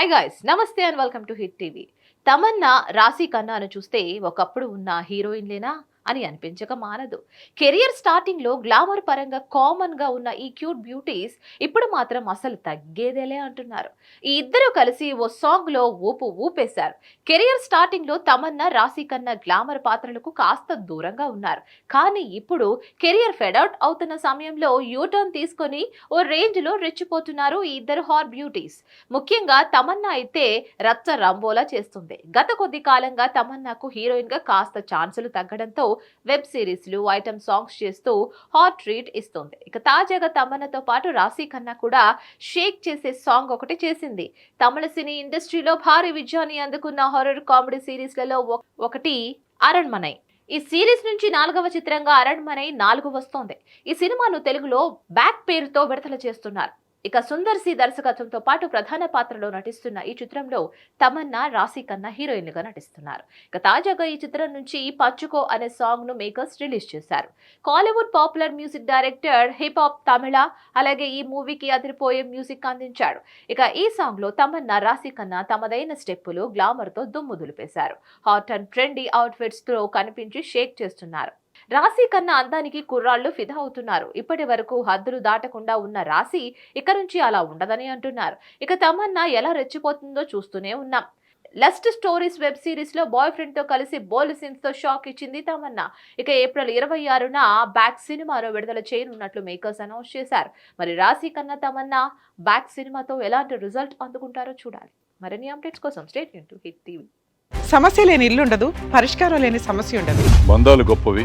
Hi guys నమస్తే and welcome to hit TV Tamannaah Raashi ఖన్నాను చూస్తే ఒకప్పుడు ఉన్న హీరోయిన్లేనా? అని అనిపించక మానదు కెరియర్ స్టార్టింగ్లో గ్లామర్ పరంగా కామన్గా ఉన్న ఈ క్యూట్ బ్యూటీస్ ఇప్పుడు మాత్రం అసలు తగ్గేదేలే అంటున్నారు. ఈ ఇద్దరు కలిసి ఓ సాంగ్లో ఊపు ఊపేశారు. కెరియర్ స్టార్టింగ్లో తమన్నా రాశి కన్నా గ్లామర్ పాత్రలకు కాస్త దూరంగా ఉన్నారు. కానీ ఇప్పుడు కెరియర్ ఫెడౌట్ అవుతున్న సమయంలో యూటర్న్ తీసుకొని ఓ రేంజ్లో రెచ్చిపోతున్నారు ఈ ఇద్దరు హార్ బ్యూటీస్. ముఖ్యంగా తమన్నా అయితే రచ్చ రంబోలా చేస్తుంది. గత కొద్ది కాలంగా తమన్నాకు హీరోయిన్గా కాస్త ఛాన్సులు తగ్గడంతో వెబ్ సిరీస్లు ఐటమ్ సాంగ్స్ చేస్తూ హాట్ ట్రీట్ ఇస్తుంది. ఇక తాజాగా తమన్నతో పాటు రాశి ఖన్నా కూడా షేక్ చేసే సాంగ్ ఒకటి చేసింది. తమిళ సినీ ఇండస్ట్రీలో భారీ విజయాన్ని అందుకున్న హారర్ కామెడీ సిరీస్లలో ఒకటి అరణ్మనై. ఈ సిరీస్ నుంచి నాలుగవ చిత్రంగా అరణ్మనై నాలుగు వస్తోంది. ఈ సినిమాను తెలుగులో బ్యాక్ పేరుతో విడుదల చేస్తున్నారు. ఇక సుందర్ సి దర్శకత్వంతో పాటు ప్రధాన పాత్రలో నటిస్తున్న ఈ చిత్రంలో తమన్నా రాశి కన్నా హీరోయిన్లుగా నటిస్తున్నారు. ఇక తాజాగా ఈ చిత్రం నుంచి పచ్చుకో అనే సాంగ్ను మేకర్స్ రిలీజ్ చేశారు. Kollywood popular music director hip hop Tamizha అలాగే ఈ మూవీకి అదిరిపోయే మ్యూజిక్ అందించాడు. ఇక ఈ సాంగ్లో తమన్నా రాశి కన్నా తమదైన స్టెప్పులు గ్లామర్తో దుమ్ము దులిపేశారు. హాట్ అండ్ ట్రెండీ అవుట్ఫిట్స్తో కనిపించి షేక్ చేస్తున్నారు. రాశి కన్నా అందానికి కుర్రాళ్ళు ఫిదా అవుతున్నారు. ఇప్పటి వరకు హద్దులు దాటకుండా ఉన్న రాశి ఇక నుంచి అలా ఉండదని అంటున్నారు. ఇక తమన్నా ఎలా రెచ్చిపోతుందో చూస్తూనే ఉన్నాం. లస్ట్ స్టోరీస్ వెబ్ సిరీస్లో బాయ్ ఫ్రెండ్తో కలిసి బోల్ సీన్స్తో షాక్ ఇచ్చింది తమన్నా. ఇక ఏప్రిల్ ఇరవై ఆరున బ్యాక్ సినిమాలో విడుదల చేయనున్నట్లు మేకర్స్ అనౌన్స్ చేశారు. మరి రాశి కన్నా తమన్నా బ్యాక్ సినిమాతో ఎలాంటి రిజల్ట్ అందుకుంటారో చూడాలి. మరిన్ని అప్డేట్స్ కోసం స్టేట్ హిట్ టీవీ. సమస్య లేని ఇల్లు ఉండదు పరిష్కారం లేని సమస్య ఉండదు. బంధాలు గొప్పవి.